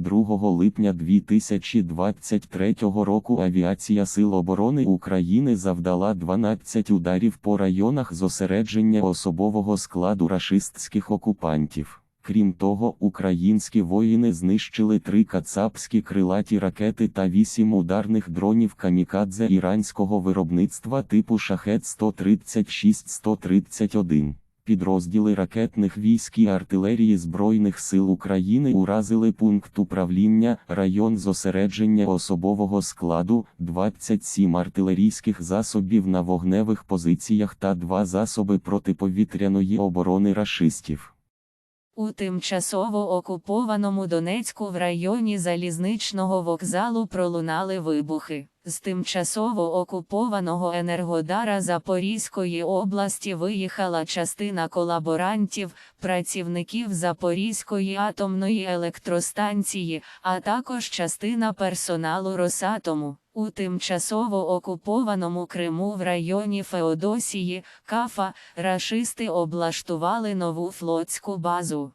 2 липня 2023 року авіація Сил оборони України завдала 12 ударів по районах зосередження особового складу рашистських окупантів. Крім того, українські воїни знищили три кацапські крилаті ракети та вісім ударних дронів камікадзе іранського виробництва типу Шахет 136-131. Підрозділи ракетних військ і артилерії Збройних сил України уразили пункт управління, район зосередження особового складу, 27 артилерійських засобів на вогневих позиціях та два засоби протиповітряної оборони рашистів. У тимчасово окупованому Донецьку в районі залізничного вокзалу пролунали вибухи. З тимчасово окупованого Енергодара Запорізької області виїхала частина колаборантів, працівників Запорізької атомної електростанції, а також частина персоналу Росатому. У тимчасово окупованому Криму в районі Феодосії, Кафа, рашисти облаштували нову флотську базу.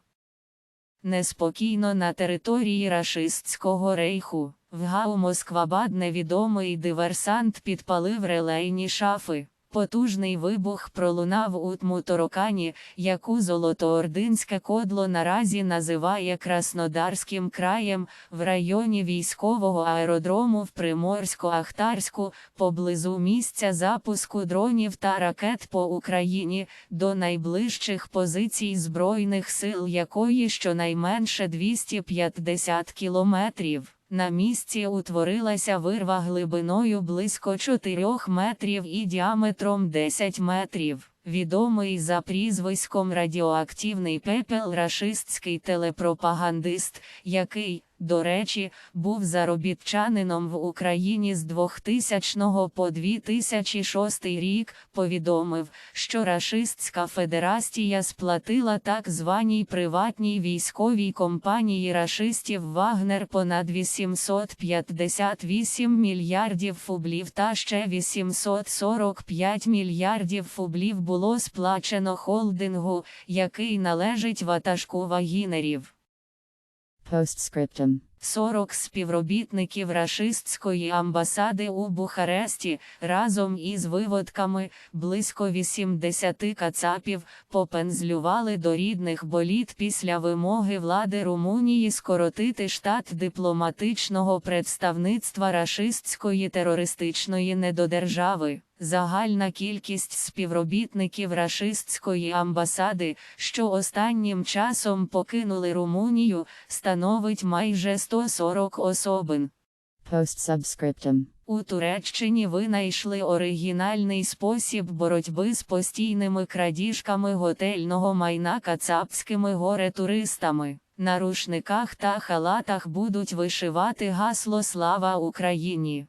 Неспокійно на території рашистського рейху. В Гау Москвабад невідомий диверсант підпалив релейні шафи. Потужний вибух пролунав у Тмуторокані, яку Золотоординське кодло наразі називає Краснодарським краєм, в районі військового аеродрому в Приморсько-Ахтарську, поблизу місця запуску дронів та ракет по Україні, до найближчих позицій Збройних сил якої щонайменше 250 кілометрів. На місці утворилася вирва глибиною близько 4 метрів і діаметром 10 метрів. Відомий за прізвиськом радіоактивний пепел рашистський телепропагандист, який, до речі, був заробітчанином в Україні з 2000 по 2006 рік, повідомив, що Рашистська Федерація сплатила так званій приватній військовій компанії рашистів Вагнер понад 858 мільярдів фублів та ще 845 мільярдів фублів було сплачено холдингу, який належить ватажку вагінерів. Postscriptum. 40 співробітників рашистської амбасади у Бухаресті разом із виводками близько 80 кацапів попензлювали до рідних боліт після вимоги влади Румунії скоротити штат дипломатичного представництва рашистської терористичної недодержави. Загальна кількість співробітників рашистської амбасади, що останнім часом покинули Румунію, становить майже 140 особин. Postsubscriptum. У Туреччині винайшли оригінальний спосіб боротьби з постійними крадіжками готельного майна кацапськими горе-туристами. На рушниках та халатах будуть вишивати гасло Слава Україні.